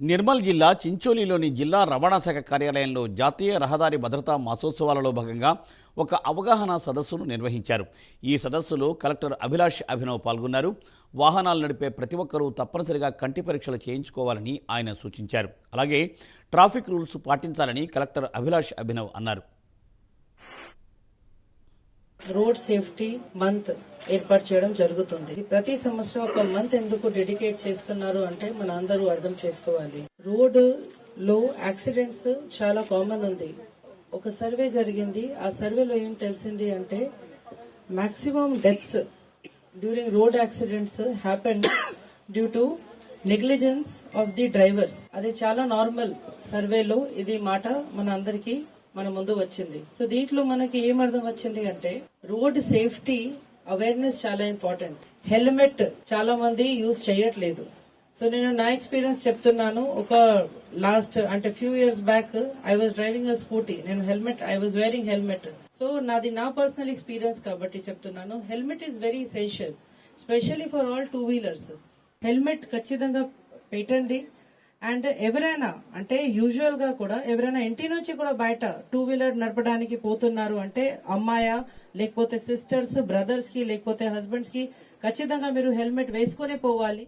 నిర్మల్ జిల్లా చించోలిలోని జిల్లా రవాణా శాఖ కార్యాలయంలో జాతీయ రహదారి భద్రతా మాసోత్సవాలలో భాగంగా ఒక అవగాహన సదస్సును నిర్వహించారు. ఈ సదస్సులో కలెక్టర్ అభిలాష్ అభినవ్ పాల్గొన్నారు. వాహనాలు నడిపే ప్రతి ఒక్కరూ తప్పనిసరిగా కంటి పరీక్షలు చేయించుకోవాలని ఆయన సూచించారు. అలాగే ట్రాఫిక్ రూల్స్ పాటించాలని కలెక్టర్ అభిలాష్ అభినవ్ అన్నారు. రోడ్ సేఫ్టీ మంత్ ఏర్పాటు చేయడం జరుగుతుంది. ప్రతి సంవత్సరం ఒక మంత్ ఎందుకు డెడికేట్ చేస్తున్నారు అంటే మన అందరూ అర్థం చేసుకోవాలి. రోడ్లో యాక్సిడెంట్స్ చాలా కామన్ ఉంది. ఒక సర్వే జరిగింది. ఆ సర్వేలో ఏం తెలిసింది అంటే maximum deaths during road accidents happen due to negligence of the drivers. అది చాలా నార్మల్ సర్వేలో ఇది మాట మన అందరికీ మన ముందు వచ్చింది. సో దీంట్లో మనకి ఏం అర్థం వచ్చింది అంటే రోడ్ సేఫ్టీ అవేర్నెస్ చాలా ఇంపార్టెంట్. హెల్మెట్ చాలా మంది యూజ్ చేయట్లేదు. సో నేను నా ఎక్స్పీరియన్స్ చెప్తున్నాను. ఒక లాస్ట్ అంటే few years back I was driving a scooty. నేను helmet I was wearing helmet. So నాది నా పర్సనల్ ఎక్స్పీరియన్స్ కాబట్టి చెప్తున్నాను. Helmet is very essential specially for all two wheelers. Helmet ఖచ్చితంగా పెట్టండి. అండ్ ఎవరైనా అంటే యూజువల్గా కూడా ఎవరైనా ఇంటి నుంచి కూడా బయట టూ వీలర్ నడపడానికి పోతున్నారు అంటే అమ్మాయ లేకపోతే సిస్టర్స్ బ్రదర్స్కి లేకపోతే హస్బెండ్స్కి ఖచ్చితంగా మీరు హెల్మెట్ వేసుకునే పోవాలి.